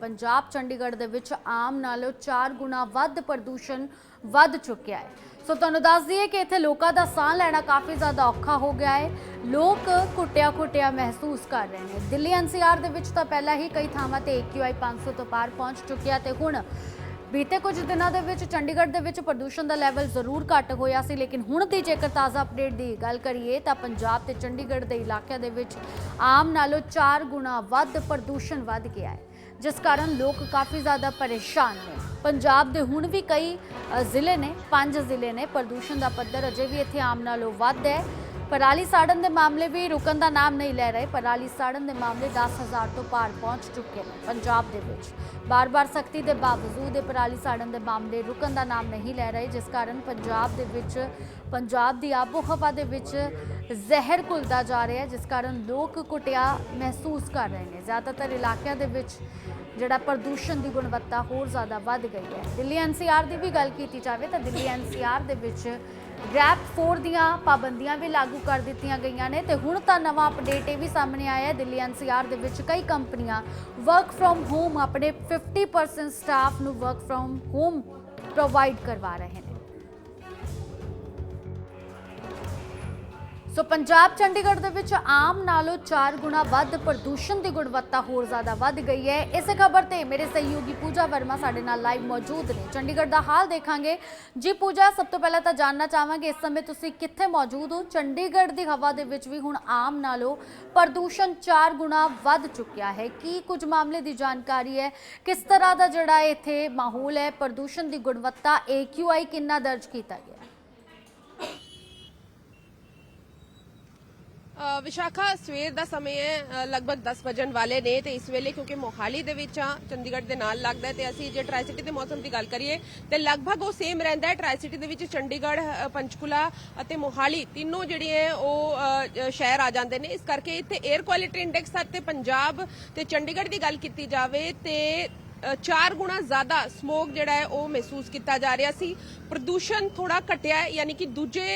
ਪੰਜਾਬ ਚੰਡੀਗੜ੍ਹ ਦੇ ਵਿੱਚ ਆਮ ਨਾਲੋਂ 4 ਗੁਣਾ ਵੱਧ ਪ੍ਰਦੂਸ਼ਣ ਵੱਧ ਚੁੱਕਿਆ ਹੈ। ਸੋ ਤੁਹਾਨੂੰ ਦੱਸ ਦਈਏ ਕਿ ਇੱਥੇ ਲੋਕਾਂ ਦਾ ਸਾਹ ਲੈਣਾ ਕਾਫੀ ਜ਼ਿਆਦਾ ਔਖਾ ਹੋ ਗਿਆ ਹੈ। ਲੋਕ ਘੁੱਟਿਆ ਘੁੱਟਿਆ ਮਹਿਸੂਸ ਕਰ ਰਹੇ ਨੇ। ਦਿੱਲੀ ਐਨਸੀਆਰ ਦੇ ਵਿੱਚ ਤਾਂ ਪਹਿਲਾਂ ਹੀ ਕਈ ਥਾਵਾਂ ਤੇ AQI 500 ਤੋਂ ਪਾਰ ਪਹੁੰਚ ਚੁੱਕਿਆ ਤੇ ਹੁਣ ਬੀਤੇ ਕੁਝ ਦਿਨਾਂ ਦੇ ਵਿੱਚ ਚੰਡੀਗੜ੍ਹ ਦੇ ਵਿੱਚ ਪ੍ਰਦੂਸ਼ਣ ਦਾ ਲੈਵਲ ਜ਼ਰੂਰ ਘੱਟ ਹੋਇਆ ਸੀ, ਲੇਕਿਨ ਹੁਣ ਦੀ ਜੇਕਰ ਤਾਜ਼ਾ ਅਪਡੇਟ ਦੀ ਗੱਲ ਕਰੀਏ ਤਾਂ ਪੰਜਾਬ ਤੇ ਚੰਡੀਗੜ੍ਹ ਦੇ ਇਲਾਕਿਆਂ ਦੇ ਵਿੱਚ ਆਮ ਨਾਲੋਂ 4 ਗੁਣਾ ਵੱਧ ਪ੍ਰਦੂਸ਼ਣ ਵੱਧ ਗਿਆ ਹੈ। ਜਿਸ ਕਾਰਨ ਲੋਕ ਕਾਫੀ ਜ਼ਿਆਦਾ ਪਰੇਸ਼ਾਨ ਨੇ। ਪੰਜਾਬ ਦੇ ਹੁਣ ਵੀ ਕਈ ਜ਼ਿਲ੍ਹੇ ਨੇ, ਪੰਜ ਜ਼ਿਲ੍ਹੇ ਨੇ, ਪ੍ਰਦੂਸ਼ਣ ਦਾ ਪੱਧਰ ਅਜੇ ਵੀ ਇੱਥੇ ਆਮ ਨਾਲੋਂ ਵੱਧ ਹੈ। ਪਰਾਲੀ ਸਾੜਨ ਦੇ ਮਾਮਲੇ ਵੀ ਰੁਕਣ ਦਾ ਨਾਮ ਨਹੀਂ ਲੈ ਰਹੇ। ਪਰਾਲੀ ਸਾੜਨ ਦੇ ਮਾਮਲੇ 10000 ਤੋਂ ਪਾਰ ਪਹੁੰਚ ਚੁੱਕੇ ਨੇ ਪੰਜਾਬ ਦੇ ਵਿੱਚ। ਬਾਰ-ਬਾਰ ਸਖਤੀ ਦੇ ਬਾਵਜੂਦ ਇਹ ਪਰਾਲੀ ਸਾੜਨ ਦੇ ਮਾਮਲੇ ਰੁਕਣ ਦਾ ਨਾਮ ਨਹੀਂ ਲੈ ਰਹੇ, ਜਿਸ ਕਾਰਨ ਪੰਜਾਬ ਦੇ ਵਿੱਚ, ਪੰਜਾਬ ਦੀ ਆਬੋ ਹਵਾ ਦੇ ਵਿੱਚ ਜ਼ਹਿਰ ਘੁਲਦਾ ਜਾ ਰਿਹਾ ਹੈ, ਜਿਸ ਕਾਰਨ ਲੋਕ ਕੁਟਿਆ ਮਹਿਸੂਸ ਕਰ ਰਹੇ ਨੇ। ਜ਼ਿਆਦਾਤਰ ਇਲਾਕਿਆਂ ਦੇ ਵਿੱਚ ਜਿਹੜਾ ਪ੍ਰਦੂਸ਼ਣ ਦੀ ਗੁਣਵੱਤਾ ਹੋਰ ਜ਼ਿਆਦਾ ਵੱਧ ਗਈ ਹੈ। ਦਿੱਲੀ ਐਨਸੀਆਰ ਦੀ ਵੀ ਗੱਲ ਕੀਤੀ ਜਾਵੇ ਤਾਂ ਦਿੱਲੀ ਐਨਸੀਆਰ ਦੇ ਵਿੱਚ ਰੈਪ 4 ਦੀਆਂ ਪਾਬੰਦੀਆਂ ਵੀ ਲਾਗੂ ਕਰ ਦਿੱਤੀਆਂ ਗਈਆਂ ਨੇ ਤੇ ਹੁਣ ਤਾਂ ਨਵਾਂ ਅਪਡੇਟ ਇਹ ਵੀ ਸਾਹਮਣੇ ਆਇਆ ਹੈ। ਦਿੱਲੀ ਐਨਸੀਆਰ ਦੇ ਵਿੱਚ ਕਈ ਕੰਪਨੀਆਂ ਵਰਕ ਫਰੋਮ ਹੋਮ ਆਪਣੇ 50% ਸਟਾਫ ਨੂੰ ਵਰਕ ਫਰੋਮ ਹੋਮ ਪ੍ਰੋਵਾਈਡ ਕਰਵਾ ਰਹੇ ਨੇ। ਸੋ ਪੰਜਾਬ ਚੰਡੀਗੜ੍ਹ ਦੇ ਵਿੱਚ ਆਮ ਨਾਲੋਂ 4 ਗੁਣਾ ਵੱਧ ਪ੍ਰਦੂਸ਼ਣ ਦੀ ਗੁਣਵੱਤਾ ਹੋਰ ਜ਼ਿਆਦਾ ਵੱਧ ਗਈ ਹੈ। ਇਸੇ ਖਬਰ ਤੇ ਮੇਰੇ ਸਹਿਯੋਗੀ ਪੂਜਾ ਵਰਮਾ ਸਾਡੇ ਨਾਲ ਲਾਈਵ ਮੌਜੂਦ ਨੇ। ਚੰਡੀਗੜ੍ਹ ਦਾ ਹਾਲ ਦੇਖਾਂਗੇ। ਜੀ ਪੂਜਾ, ਸਭ ਤੋਂ ਪਹਿਲਾਂ ਤਾਂ ਜਾਨਣਾ ਚਾਹਾਂਗੇ, ਇਸ ਸਮੇਂ ਤੁਸੀਂ ਕਿੱਥੇ ਮੌਜੂਦ ਹੋ? ਚੰਡੀਗੜ੍ਹ ਦੀ ਹਵਾ ਦੇ ਵਿੱਚ ਵੀ ਹੁਣ ਆਮ ਨਾਲੋਂ ਪ੍ਰਦੂਸ਼ਣ 4 ਗੁਣਾ ਵੱਧ ਚੁੱਕਿਆ ਹੈ। ਕੀ ਕੁਝ ਮਾਮਲੇ ਦੀ ਜਾਣਕਾਰੀ ਹੈ? ਕਿਸ ਤਰ੍ਹਾਂ ਦਾ ਜਿਹੜਾ ਇੱਥੇ ਮਾਹੌਲ ਹੈ? ਪ੍ਰਦੂਸ਼ਣ ਦੀ ਗੁਣਵੱਤਾ AQI ਕਿੰਨਾ ਦਰਜ ਕੀਤਾ ਗਿਆ? ਵਿਸ਼ਾਖਾ ਸਵੇਰ ਦਾ ਸਮੇਂ ਹੈ ਲਗਭਗ 10 ਵਜਣ ਵਾਲੇ ਨੇ ਤੇ ਇਸ ਵੇਲੇ ਕਿਉਂਕਿ ਮੋਹਾਲੀ ਦੇ ਵਿੱਚ ਆ ਚੰਡੀਗੜ੍ਹ ਦੇ ਨਾਲ ਲੱਗਦਾ ਹੈ ਤੇ ਅਸੀਂ ਜੇ ਟ੍ਰਾਈ ਸਿਟੀ ਦੇ ਮੌਸਮ ਦੀ ਗੱਲ ਕਰੀਏ ਤੇ ਲਗਭਗ ਉਹ ਸੇਮ ਰਹਿੰਦਾ ਹੈ ਟ੍ਰਾਈ ਸਿਟੀ ਦੇ ਵਿੱਚ ਚੰਡੀਗੜ੍ਹ ਅ, ਪੰਚਕੂਲਾ ਅਤੇ ਮੋਹਾਲੀ ਤਿੰਨੋਂ ਜਿਹੜੇ ਹੈ ਉਹ ਸ਼ਹਿਰ ਆ ਜਾਂਦੇ ਨੇ। ਇਸ ਕਰਕੇ ਇੱਥੇ 에ਅਰ ਕੁਆਲਿਟੀ ਇੰਡੈਕਸ ਅਤੇ ਪੰਜਾਬ ਤੇ ਚੰਡੀਗੜ੍ਹ ਦੀ ਗੱਲ ਕੀਤੀ ਜਾਵੇ ਤੇ ਅ, ਚਾਰ ਗੁਣਾ ਜ਼ਿਆਦਾ ਸਮੋਗ ਜਿਹੜਾ ਹੈ ਉਹ ਮਹਿਸੂਸ ਕੀਤਾ ਜਾ ਰਿਹਾ ਸੀ। ਪ੍ਰਦੂਸ਼ਣ ਥੋੜਾ ਘਟਿਆ ਹੈ ਯਾਨੀ ਕਿ ਦੂਜੇ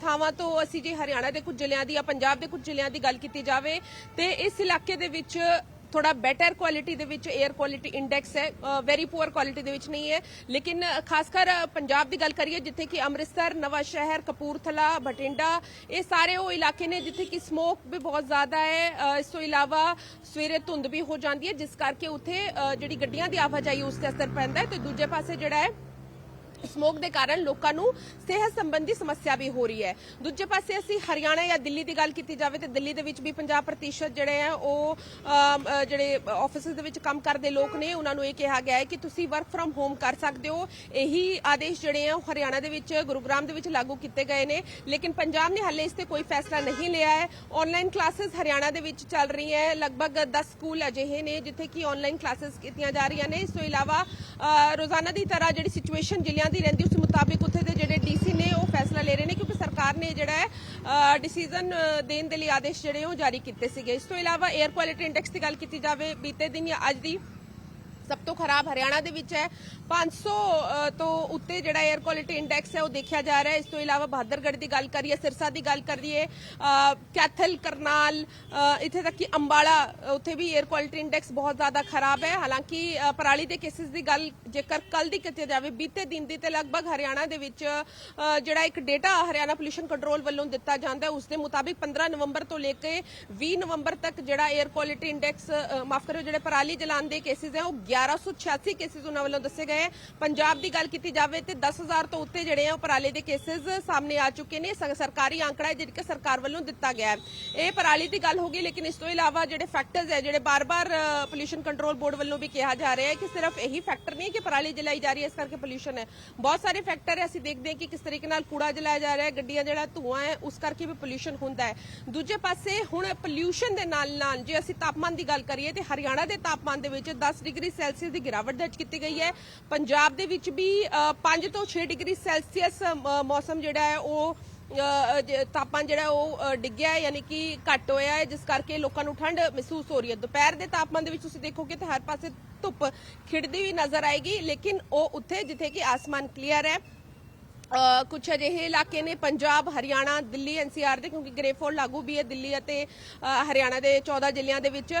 ਥਾਵਾਂ ਤੋਂ ਅਸੀਂ ਜੇ ਹਰਿਆਣਾ ਦੇ ਕੁਝ ਜ਼ਿਲ੍ਹਿਆਂ ਦੀ ਜਾਂ ਪੰਜਾਬ ਦੇ ਕੁਝ ਜ਼ਿਲ੍ਹਿਆਂ ਦੀ ਗੱਲ ਕੀਤੀ ਜਾਵੇ ਤੇ ਇਸ ਇਲਾਕੇ ਦੇ ਵਿੱਚ ਥੋੜਾ ਬੈਟਰ ਕੁਆਲਿਟੀ ਦੇ ਵਿੱਚ 에ਅਰ ਕੁਆਲਿਟੀ ਇੰਡੈਕਸ ਹੈ ਵੈਰੀ ਪੂਅਰ ਕੁਆਲਿਟੀ ਦੇ ਵਿੱਚ ਨਹੀਂ ਹੈ ਲੇਕਿਨ ਖਾਸ ਕਰ ਪੰਜਾਬ ਦੀ ਗੱਲ ਕਰੀਏ ਜਿੱਥੇ ਕਿ ਅੰਮ੍ਰਿਤਸਰ ਨਵਾਂ ਸ਼ਹਿਰ ਕਪੂਰਥਲਾ ਬਠਿੰਡਾ ਇਹ ਸਾਰੇ ਉਹ ਇਲਾਕੇ ਨੇ ਜਿੱਥੇ ਕਿ ਸਮੋਕ ਵੀ ਬਹੁਤ ਜ਼ਿਆਦਾ ਹੈ ਇਸ ਤੋਂ ਇਲਾਵਾ ਸਵੇਰੇ ਧੁੰਦ ਵੀ ਹੋ ਜਾਂਦੀ ਹੈ ਜਿਸ ਕਰਕੇ ਉੱਥੇ ਜਿਹੜੀ ਗੱਡੀਆਂ ਦੀ ਆਵਾਜਾਈ ਉਸ ਤੇ ਅਸਰ ਪੈਂਦਾ ਹੈ ਤੇ ਦੂਜੇ ਪਾਸੇ ਜਿਹੜਾ ਹੈ ਸਮੋਕ ਦੇ ਕਾਰਨ ਲੋਕਾਂ ਨੂੰ ਸਿਹਤ ਸੰਬੰਧੀ ਸਮੱਸਿਆ ਵੀ ਹੋ ਰਹੀ ਹੈ। ਦੂਜੇ ਪਾਸੇ ਅਸੀਂ ਹਰਿਆਣਾ ਜਾਂ ਦਿੱਲੀ ਦੀ ਗੱਲ ਕੀਤੀ ਜਾਵੇ ਤੇ ਦਿੱਲੀ ਦੇ ਵਿੱਚ ਵੀ 50% ਜਿਹੜੇ ਆ ਉਹ ਜਿਹੜੇ ਆਫਿਸਿਸ ਦੇ ਵਿੱਚ ਕੰਮ ਕਰਦੇ ਲੋਕ ਨੇ, ਉਹਨਾਂ ਨੂੰ ਇਹ ਕਿਹਾ ਗਿਆ ਹੈ ਕਿ ਤੁਸੀਂ ਵਰਕ ਫਰਮ ਹੋਮ ਕਰ ਸਕਦੇ ਹੋ। ਇਹੀ ਆਦੇਸ਼ ਜਿਹੜੇ ਆ ਉਹ ਹਰਿਆਣਾ ਦੇ ਵਿੱਚ, ਗੁਰੂਗ੍ਰਾਮ ਦੇ ਵਿੱਚ ਲਾਗੂ ਕੀਤੇ ਗਏ ਨੇ। ਲੇਕਿਨ ਪੰਜਾਬ ਨੇ ਹਾਲੇ ਇਸ ਤੇ ਕੋਈ ਫੈਸਲਾ ਨਹੀਂ ਲਿਆ ਹੈ। ਆਨਲਾਈਨ ਕਲਾਸਿਸ ਹਰਿਆਣਾ ਦੇ ਵਿੱਚ ਚੱਲ ਰਹੀ ਹੈ। ਲਗਭਗ 10 ਸਕੂਲ ਅਜਿਹੇ ਨੇ ਜਿੱਥੇ ਕਿ ਆਨਲਾਈਨ ਕਲਾਸਿਸ ਕੀਤੀਆਂ ਜਾ ਰਹੀਆਂ ਨੇ। ਇਸ ਤੋਂ ਇਲਾਵਾ ਰੋਜ਼ਾਨਾ ਦੀ ਤਰ੍ਹਾਂ ਜਿਹੜੀ ਸਿਚੁਏਸ਼ਨ ਜ਼ਿਲ੍ਹਿਆਂ ਦੀ ਰਹਿੰਦੀ, ਉਸ ਮੁਤਾਬਿਕ ਉੱਥੇ ਦੇ ਜਿਹੜੇ ਡੀਸੀ ਨੇ, ਉਹ ਫੈਸਲਾ ਲੈ ਰਹੇ ਨੇ ਕਿਉਂਕਿ ਸਰਕਾਰ ਨੇ ਜਿਹੜਾ ਹੈ ਡਿਸੀਜਨ ਦੇਣ ਦੇ ਲਈ ਆਦੇਸ਼ ਜਿਹੜੇ ਉਹ ਜਾਰੀ ਕੀਤੇ ਸੀਗੇ। ਇਸ ਤੋਂ ਇਲਾਵਾ 에ਅਰ ਕੁਆਲਿਟੀ ਇੰਡੈਕਸ ਦੀ ਗੱਲ ਕੀਤੀ ਜਾਵੇ, ਬੀਤੇ ਦਿਨ ਜਾਂ ਅੱਜ ਦੀ ਸਭ ਤੋਂ ਖਰਾਬ ਹਰਿਆਣਾ ਦੇ ਵਿੱਚ ਹੈ। 500 ਤੋਂ ਉੱਤੇ ਜਿਹੜਾ 에ਅਰ ਕੁਆਲਿਟੀ ਇੰਡੈਕਸ ਹੈ, ਉਹ ਦੇਖਿਆ ਜਾ ਰਿਹਾ ਇਸ ਤੋਂ ਇਲਾਵਾ ਬਹਾਦਰਗੜ੍ਹ ਦੀ ਗੱਲ ਕਰੀਏ, ਸਿਰਸਾ ਦੀ ਗੱਲ ਕਰੀਏ ਕੈਥਲ, ਕਰਨਾਲ ਇੱਥੇ ਤੱਕ ਕਿ ਅੰਬਾਲਾ ਉੱਥੇ ਵੀ 에ਅਰ ਕੁਆਲਿਟੀ ਇੰਡੈਕਸ ਬਹੁਤ ਜ਼ਿਆਦਾ ਖਰਾਬ ਹੈ। ਹਾਲਾਂਕਿ ਪਰਾਲੀ ਦੇ ਕੇਸਿਸ ਦੀ ਗੱਲ ਜੇਕਰ ਕੱਲ ਦੀ ਕੀਤੀ ਜਾਵੇ, ਬੀਤੇ ਦਿਨ ਦੀ ਤੇ ਲਗਭਗ ਹਰਿਆਣਾ ਦੇ ਵਿੱਚ ਜਿਹੜਾ ਇੱਕ ਡੇਟਾ ਹਰਿਆਣਾ ਪੋਲੂਸ਼ਨ ਕੰਟਰੋਲ ਵੱਲੋਂ ਦਿੱਤਾ ਜਾਂਦਾ ਉਸ ਦੇ ਮੁਤਾਬਿਕ 15 ਨਵੰਬਰ ਤੋਂ ਲੈ ਕੇ 20 ਨਵੰਬਰ ਤੱਕ ਜਿਹੜਾ 에ਅਰ ਕੁਆਲਿਟੀ ਇੰਡੈਕਸ ਮਾਫ ਕਰੋ ਜਿਹੜੇ ਪਰਾਲੀ ਜਲਾਉਣ ਦੇ ਕੇਸਿਸ ਹੈ, ਉਹ 1186 ਕੇਸਿਸ ਉਹਨਾਂ ਵੱਲੋਂ ਦੱਸੇ ਗਏ ਹੈ। ਪੰਜਾਬ ਦੀ ਗੱਲ ਕੀਤੀ ਜਾਵੇ ਤੇ 10000 ਤੋਂ ਉੱਤੇ ਜਿਹੜੇ ਆ ਉਹ ਦੇ ਕੇਸਿਸ ਸਾਹਮਣੇ ਆ ਚੁੱਕੇ ਨੇ। ਸਰਕਾਰੀ ਆંકੜਾ ਹੈ ਜਿਹੜਾ ਕਿ ਸਰਕਾਰ ਵੱਲੋਂ ਦਿੱਤਾ ਗਿਆ ਹੈ। ਇਹ ਪਰਾਲੀ ਦੀ ਗੱਲ ਹੋ ਗਈ, ਲੇਕਿਨ ਇਸ ਤੋਂ ਇਲਾਵਾ ਜਿਹੜੇ ਫੈਕਟਰਸ ਹੈ, ਜਿਹੜੇ ਬਾਰ-ਬਾਰ ਪੋਲੂਸ਼ਨ ਕੰਟਰੋਲ ਬੋਰਡ ਵੱਲੋਂ ਵੀ ਕਿਹਾ ਜਾ ਰਿਹਾ ਹੈ ਕਿ ਸਿਰਫ ਇਹੀ ਫੈਕਟਰ ਨਹੀਂ ਕਿ ਪਰਾਲੀ ਜਲਾਈ ਜਾ ਰਹੀ ਹੈ, ਇਸ ਕਰਕੇ ਪੋਲੂਸ਼ਨ ਹੈ। ਬਹੁਤ ਸਾਰੇ ਫੈਕਟਰ ਹੈ, ਅਸੀਂ ਦੇਖਦੇ ਹਾਂ ਕਿ ਕਿਸ ਤਰੀਕੇ ਨਾਲ ਕੂੜਾ ਜਲਾਇਆ ਜਾ ਰਿਹਾ ਹੈ, ਗੱਡੀਆਂ ਜਿਹੜਾ ਧੂਆਂ ਹੈ, ਉਸ ਕਰਕੇ ਵੀ ਪੋਲੂਸ਼ਨ ਹੁੰਦਾ ਹੈ। ਦੂਜੇ ਪਾਸੇ ਹੁਣ ਪੋਲੂਸ਼ਨ ਦੇ ਨਾਲ ਨਾਲ ਜੇ ਅਸੀਂ ਤਾਪਮਾਨ ਦੀ ਗੱਲ ਕਰੀਏ ਤੇ ਹਰਿਆਣਾ ਦੇ ਤਾਪਮਾਨ ਦੇ ਵਿੱਚ 10 ਡਿਗਰੀ ਸੈਲਸੀਅਸ ਦੀ ਗਿਰਾਵਟ ਦਰਜ ਕੀਤੀ ਗਈ ਹੈ। ਪੰਜਾਬ ਦੇ ਵਿੱਚ ਵੀ 5 ਤੋਂ 6 ਡਿਗਰੀ ਸੈਲਸੀਅਸ ਮੌਸਮ ਜਿਹੜਾ ਹੈ ਉਹ ਤਾਪਮਾਨ ਜਿਹੜਾ ਉਹ ਡਿੱਗਿਆ ਹੈ, ਯਾਨੀ ਕਿ ਘੱਟ ਹੋਇਆ ਹੈ, ਜਿਸ ਕਰਕੇ ਲੋਕਾਂ ਨੂੰ ਠੰਡ ਮਹਿਸੂਸ ਹੋ ਰਹੀ ਹੈ। ਦੁਪਹਿਰ ਦੇ ਤਾਪਮਾਨ ਦੇ ਵਿੱਚ ਤੁਸੀਂ ਦੇਖੋਗੇ ਤੇ ਹਰ ਪਾਸੇ ਧੁੱਪ ਖਿੜਦੀ ਵੀ ਨਜ਼ਰ ਆਏਗੀ, ਲੇਕਿਨ ਉਹ ਉੱਥੇ ਜਿੱਥੇ ਕਿ ਆਸਮਾਨ ਕਲੀਅਰ ਹੈ ਅ, ਕੁਛ ਅਜਿਹੇ ਇਲਾਕੇ ਨੇ ਪੰਜਾਬ ਹਰਿਆਣਾ ਦਿੱਲੀ ਐਨਸੀਆਰ ਦੇ ਕਿਉਂਕਿ ਗ੍ਰੇਫੋਰਡ ਲਾਗੂ ਵੀ ਹੈ ਦਿੱਲੀ ਅਤੇ ਹਰਿਆਣਾ ਦੇ 14 ਜ਼ਿਲ੍ਹਿਆਂ ਦੇ ਵਿੱਚ।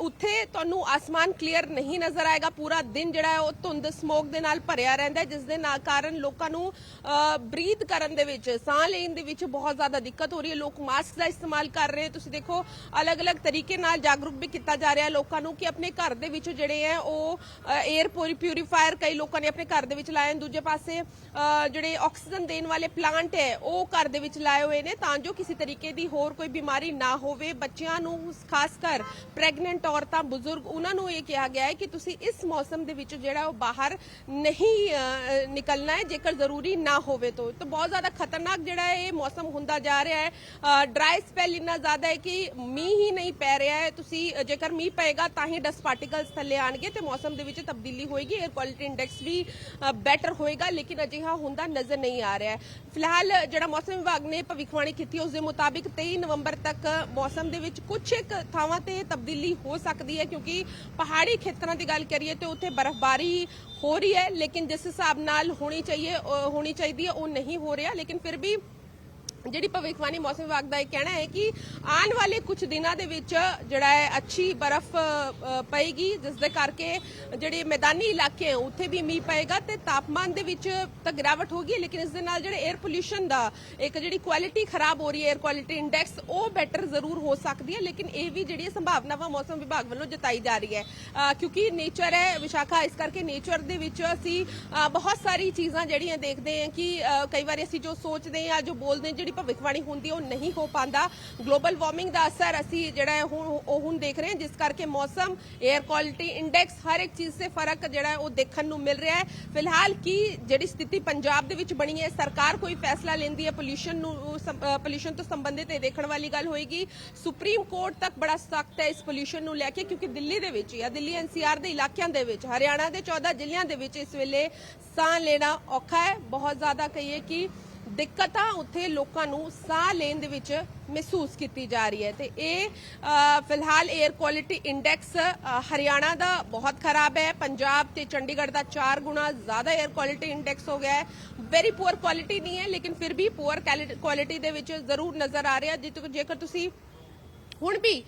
ਉੱਥੇ ਤੁਹਾਨੂੰ ਆਸਮਾਨ ਕਲੀਅਰ ਨਹੀਂ ਨਜ਼ਰ ਆਏਗਾ। ਪੂਰਾ ਦਿਨ ਜਿਹੜਾ ਹੈ ਉਹ ਧੁੰਦ ਸਮੋਕ ਦੇ ਨਾਲ ਭਰਿਆ ਰਹਿੰਦਾ ਜਿਸ ਦੇ ਨਾਲ ਕਾਰਨ ਲੋਕਾਂ ਨੂੰ ਬਰੀਥ ਕਰਨ ਦੇ ਵਿੱਚ ਸਾਹ ਲੈਣ ਦੇ ਵਿੱਚ ਬਹੁਤ ਜ਼ਿਆਦਾ ਦਿੱਕਤ ਹੋ ਰਹੀ ਹੈ। ਲੋਕ ਮਾਸਕ ਦਾ ਇਸਤੇਮਾਲ ਕਰ ਰਹੇ ਤੁਸੀਂ ਦੇਖੋ ਅਲੱਗ-ਅਲੱਗ ਤਰੀਕੇ ਨਾਲ ਜਾਗਰੂਕ ਵੀ ਕੀਤਾ ਜਾ ਰਿਹਾ ਲੋਕਾਂ ਨੂੰ ਕਿ ਆਪਣੇ ਘਰ ਦੇ ਵਿੱਚ ਜਿਹੜੇ ਹੈ ਉਹ 에ਅਰ ਪਿਊਰੀਫਾਇਰ ਕਈ ਲੋਕਾਂ ਨੇ ਆਪਣੇ ਘਰ ਦੇ ਵਿੱਚ ਲਾਏ ਦੂਜੇ ਪਾਸੇ ਜਿਹੜੇ ਜਿਹੜੇ ਆਕਸੀਜਨ ਦੇਣ ਵਾਲੇ ਪਲਾਂਟ ਹੈ, ਉਹ ਘਰ ਦੇ ਵਿੱਚ ਲਾਏ ਹੋਏ ਨੇ ਤਾਂ ਜੋ ਕਿਸੇ ਤਰੀਕੇ ਦੀ ਹੋਰ ਕੋਈ ਬਿਮਾਰੀ ਨਾ ਹੋਵੇ। ਬੱਚਿਆਂ ਨੂੰ, ਖਾਸ ਕਰ ਪ੍ਰੈਗਨੈਂਟ ਔਰਤਾਂ, ਬਜ਼ੁਰਗ, ਉਹਨਾਂ ਨੂੰ ਇਹ ਕਿਹਾ ਗਿਆ ਹੈ ਕਿ ਤੁਸੀਂ ਇਸ ਮੌਸਮ ਦੇ ਵਿੱਚ ਜਿਹੜਾ ਉਹ ਬਾਹਰ ਨਹੀਂ ਨਿਕਲਣਾ ਹੈ, ਜੇਕਰ ਜ਼ਰੂਰੀ ਨਾ ਹੋਵੇ ਤਾਂ। ਤਾਂ ਬਹੁਤ ਜ਼ਿਆਦਾ ਖਤਰਨਾਕ ਜਿਹੜਾ ਇਹ ਮੌਸਮ ਹੁੰਦਾ ਜਾ ਰਿਹਾ ਹੈ। ਡਰਾਈ ਸਪੈਲ ਇੰਨਾ ਜ਼ਿਆਦਾ ਹੈ ਕਿ ਮੀਂਹ ਹੀ ਨਹੀਂ ਪੈ ਰਿਹਾ ਹੈ। ਤੁਸੀਂ, ਜੇਕਰ ਮੀਂਹ ਪਏਗਾ ਤਾਂ ਹੀ ਡਸਟ ਪਾਰਟੀਕਲਸ ਥੱਲੇ ਆਣਗੇ ਤੇ ਮੌਸਮ ਦੇ ਵਿੱਚ ਤਬਦੀਲੀ ਹੋਏਗੀ। 에ਅਰ ਕੁਆਲਿਟੀ ਇੰਡੈਕਸ ਵੀ ਬੈਟਰ ਹੋਏਗਾ। ਲੇਕਿਨ ਅਜਿਹਾ ਹੁੰਦਾ ਨਜ਼ਰ ਨਹੀਂ ਆ ਰਿਹਾ ਫਿਲਹਾਲ ਜਿਹੜਾ ਮੌਸਮ ਵਿਭਾਗ ਨੇ ਭਵਿੱਖਬਾਣੀ ਕੀਤੀ, ਉਸ ਦੇ ਮੁਤਾਬਿਕ 23 ਨਵੰਬਰ ਤੱਕ ਮੌਸਮ ਦੇ ਵਿੱਚ ਕੁਝ ਇੱਕ ਥਾਵਾਂ ਤੇ ਤਬਦੀਲੀ ਹੋ ਸਕਦੀ ਹੈ, ਕਿਉਂਕਿ ਪਹਾੜੀ ਖੇਤਰਾਂ ਦੀ ਗੱਲ ਕਰੀਏ ਤੇ ਉੱਥੇ ਬਰਫ਼ਬਾਰੀ ਹੋ ਰਹੀ ਹੈ, ਲੇਕਿਨ ਜਿਸ ਹਿਸਾਬ ਨਾਲ ਹੋਣੀ ਚਾਹੀਏ ਹੋਣੀ ਚਾਹੀਦੀ ਹੈ, ਉਹ ਨਹੀਂ ਹੋ ਰਿਹਾ। ਲੇਕਿਨ ਫਿਰ ਵੀ ਜਿਹੜੀ ਭਵਿੱਖਬਾਣੀ ਮੌਸਮ ਵਿਭਾਗ ਦਾ ਇਹ ਕਹਿਣਾ ਹੈ ਕਿ ਆਉਣ ਵਾਲੇ ਕੁਝ ਦਿਨਾਂ ਦੇ ਵਿੱਚ ਜਿਹੜਾ ਹੈ ਅੱਛੀ ਬਰਫ਼ ਪਏਗੀ, ਜਿਸ ਦੇ ਕਰਕੇ ਜਿਹੜੇ ਮੈਦਾਨੀ ਇਲਾਕੇ ਹੈ, ਉੱਥੇ ਵੀ ਮੀਂਹ ਪਏਗਾ ਤੇ ਤਾਪਮਾਨ ਦੇ ਵਿੱਚ ਤਾਂ ਗਿਰਾਵਟ ਹੋਗੀ ਲੇਕਿਨ ਇਸ ਦੇ ਨਾਲ ਜਿਹੜੇ 에ਅਰ ਪੋਲਿਊਸ਼ਨ ਦਾ ਇੱਕ ਜਿਹੜੀ ਕੁਆਲਿਟੀ ਖਰਾਬ ਹੋ ਰਹੀ ਹੈ 에ਅਰ ਕੁਆਲਿਟੀ ਇੰਡੈਕਸ ਉਹ ਬੈਟਰ ਜ਼ਰੂਰ ਹੋ ਸਕਦੀ ਹੈ, ਲੇਕਿਨ ਇਹ ਵੀ ਜਿਹੜੀ ਸੰਭਾਵਨਾਵਾਂ ਮੌਸਮ ਵਿਭਾਗ ਵੱਲੋਂ ਜਤਾਈ ਜਾ ਰਹੀ ਹੈ। ਕਿਉਂਕਿ ਨੇਚਰ ਹੈ ਵਿਸ਼ਾਖਾ, ਇਸ ਕਰਕੇ ਨੇਚਰ ਦੇ ਵਿੱਚ ਅਸੀਂ ਬਹੁਤ ਸਾਰੀ ਚੀਜ਼ਾਂ ਜਿਹੜੀਆਂ ਦੇਖਦੇ ਹਾਂ ਕਿ ਕਈ ਵਾਰੀ ਅਸੀਂ ਜੋ ਸੋਚਦੇ ਹਾਂ ਜੋ ਬੋਲਦੇ ਜਿਹੜੀ ਭਵਿੱਖਬਾਣੀ ਹੁੰਦੀ ਉਹ ਨਹੀਂ ਹੋ ਪਾਉਂਦਾ ਗਲੋਬਲ ਵਾਰਮਿੰਗ ਦਾ ਅਸਰ ਅਸੀਂ ਜਿਹੜਾ ਹੁਣ ਉਹ ਹੁਣ ਦੇਖ ਰਹੇ ਹਾਂ, ਜਿਸ ਕਰਕੇ ਮੌਸਮ 에ਅਰ ਕੁਆਲਿਟੀ ਇੰਡੈਕਸ ਹਰ ਇੱਕ ਚੀਜ਼ ਤੇ ਫ਼ਰਕ ਜਿਹੜਾ ਉਹ ਦੇਖਣ ਨੂੰ ਮਿਲ ਰਿਹਾ ਹੈ। ਫਿਲਹਾਲ ਕੀ ਜਿਹੜੀ ਸਥਿਤੀ ਪੰਜਾਬ ਦੇ ਵਿੱਚ ਬਣੀ ਹੈ, ਸਰਕਾਰ ਕੋਈ ਫੈਸਲਾ ਲੈਂਦੀ ਹੈ ਪੋਲੂਸ਼ਨ ਨੂੰ ਪੋਲੂਸ਼ਨ ਤੋਂ ਸੰਬੰਧਿਤ ਇਹ ਦੇਖਣ ਵਾਲੀ ਗੱਲ ਹੋਏਗੀ। ਸੁਪਰੀਮ ਕੋਰਟ ਤੱਕ ਬੜਾ ਸਖਤ ਹੈ ਇਸ ਪੋਲੂਸ਼ਨ ਨੂੰ ਲੈ ਕੇ, ਕਿਉਂਕਿ ਦਿੱਲੀ ਦੇ ਵਿੱਚ ਜਾਂ ਦਿੱਲੀ ਐਨਸੀਆਰ ਦੇ ਇਲਾਕਿਆਂ ਦੇ ਵਿੱਚ, ਹਰਿਆਣਾ ਦੇ 14 ਜ਼ਿਲ੍ਹਿਆਂ ਦੇ ਵਿੱਚ ਇਸ ਵੇਲੇ ਸਾਹ ਲੈਣਾ ਔਖਾ ਹੈ। ਬਹੁਤ ਜ਼ਿਆਦਾ ਕਹੀਏ ਕਿ ਦਿੱਕਤਾਂ ਉੱਥੇ ਲੋਕਾਂ ਨੂੰ ਸਾਹ ਲੈਣ ਦੇ ਵਿੱਚ ਮਹਿਸੂਸ ਕੀਤੀ ਜਾ ਰਹੀ ਹੈ ਤੇ ਇਹ ਫਿਲਹਾਲ 에ਅਰ ਕੁਆਲਿਟੀ ਇੰਡੈਕਸ ਹਰਿਆਣਾ ਦਾ ਬਹੁਤ ਖਰਾਬ ਹੈ। ਪੰਜਾਬ ਤੇ ਚੰਡੀਗੜ੍ਹ ਦਾ 4 ਗੁਣਾ ਜ਼ਿਆਦਾ 에ਅਰ ਕੁਆਲਿਟੀ ਇੰਡੈਕਸ ਹੋ ਗਿਆ ਹੈ। ਵੈਰੀ ਪੂਅਰ ਕੁਆਲਿਟੀ ਨਹੀਂ ਹੈ, ਲੇਕਿਨ ਫਿਰ ਵੀ ਪੂਅਰ ਕੁਆਲਿਟੀ ਦੇ ਵਿੱਚ ਜ਼ਰੂਰ ਨਜ਼ਰ ਆ ਰਿਹਾ। ਜੇ- ਜੇਕਰ ਤੁਸੀਂ ਹੁਣ ਵੀ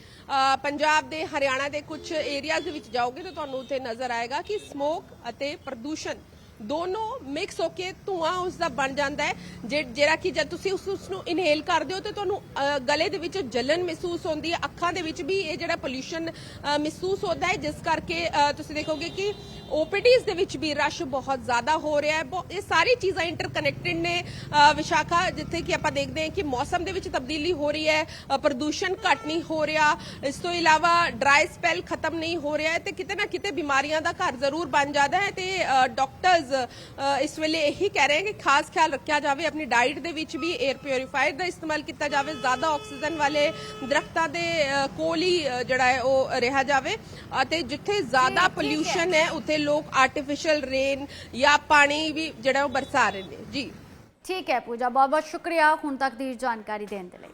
ਪੰਜਾਬ ਦੇ, ਹਰਿਆਣਾ ਦੇ ਕੁਝ ਏਰੀਆਜ਼ ਦੇ ਵਿੱਚ ਜਾਓਗੇ ਤਾਂ ਤੁਹਾਨੂੰ ਉੱਥੇ ਨਜ਼ਰ ਆਏਗਾ ਕਿ ਸਮੋਕ ਅਤੇ ਪ੍ਰਦੂਸ਼ਣ ਦੋਨੋਂ ਮਿਕਸ ਹੋ ਕੇ ਧੂਆਂ ਉਸ ਦਾ ਬਣ ਜਾਂਦਾ ਹੈ। ਜੇ- ਜਿਹੜਾ ਕਿ ਜਦ ਤੁਸੀਂ ਉਸ ਉਸ ਨੂੰ ਇਨਹੇਲ ਕਰਦੇ ਹੋ ਤੇ ਤੁਹਾਨੂੰ ਅ, ਗਲੇ ਦੇ ਵਿੱਚ ਜਲਨ ਮਹਿਸੂਸ ਹੁੰਦੀ ਹੈ। ਅੱਖਾਂ ਦੇ ਵਿੱਚ ਵੀ ਇਹ ਜਿਹੜਾ ਪੋਲੂਸ਼ਨ ਮਹਿਸੂਸ ਹੁੰਦਾ ਹੈ ਜਿਸ ਕਰਕੇ ਅ, ਤੁਸੀਂ ਦੇਖੋਗੇ ਕਿ ਓਪੀਡੀਜ਼ ਦੇ ਵਿੱਚ ਵੀ ਰਸ਼ ਬਹੁਤ ਜ਼ਿਆਦਾ ਹੋ ਰਿਹਾ ਹੈ। ਬਹੁ- ਇਹ ਸਾਰੀ ਚੀਜ਼ਾਂ ਇੰਟਰਕਨੈਕਟਡ ਨੇ ਅ, ਵਿਸ਼ਾਖਾ ਜਿੱਥੇ ਕਿ ਆਪਾਂ ਦੇਖਦੇ ਹਾਂ ਕਿ ਮੌਸਮ ਦੇ ਵਿੱਚ ਤਬਦੀਲੀ ਹੋ ਰਹੀ ਹੈ ਅ, ਪ੍ਰਦੂਸ਼ਣ ਘਟ ਨਹੀਂ ਹੋ ਰਿਹਾ। ਇਸ ਤੋਂ ਇਲਾਵਾ ਡਰਾਈ ਸਪੈਲ ਖਤਮ ਨਹੀਂ ਹੋ ਰਿਹਾ ਹੈ ਤੇ ਕਿਤੇ ਨਾ ਕਿਤੇ ਬਿਮਾਰੀਆਂ ਦਾ ਘਰ ਜ਼ਰੂਰ ਬਣ ਜਾਂਦਾ ਹੈ ਤੇ ਡਾਕਟਰਸ ਇਸ ਵੇਲੇ ਇਹੀ ਕਹਿ ਰਹੇ ਕਿ ਖਾਸ ਖਿਆਲ ਰੱਖਿਆ ਜਾਵੇ ਆਪਣੀ ਡਾਈਟ ਦੇ ਵਿੱਚ ਵੀ 에ਅਰ ਪਿਊਰੀਫਾਇਰ ਦਾ ਇਸਤੇਮਾਲ ਕੀਤਾ ਜਾਵੇ ਜ਼ਿਆਦਾ ਆਕਸੀਜਨ ਵਾਲੇ ਦਰਖਤਾਂ ਦੇ ਕੋਲ ਹੀ ਜਿਹੜਾ ਹੈ ਉਹ ਰਿਹਾ ਜਾਵੇ ਅਤੇ ਜਿੱਥੇ ਜ਼ਿਆਦਾ। ਪੋਲਿਊਸ਼ਨ ਹੈ ਉੱਥੇ ਲੋਕ ਆਰਟੀਫੀਸ਼ੀਅਲ ਰੇਨ ਜਾਂ ਪਾਣੀ ਵੀ ਜਿਹੜਾ ਉਹ ਬਰਸਾ ਰਹੇ ਨੇ। ਜੀ। ਠੀਕ ਹੈ ਪੂਜਾ ਬਹੁਤ ਬਹੁਤ ਸ਼ੁਕਰੀਆ ਹੁਣ ਤੱਕ ਦੀ ਜਾਣਕਾਰੀ ਦੇਣ ਦੇ ਲਈ।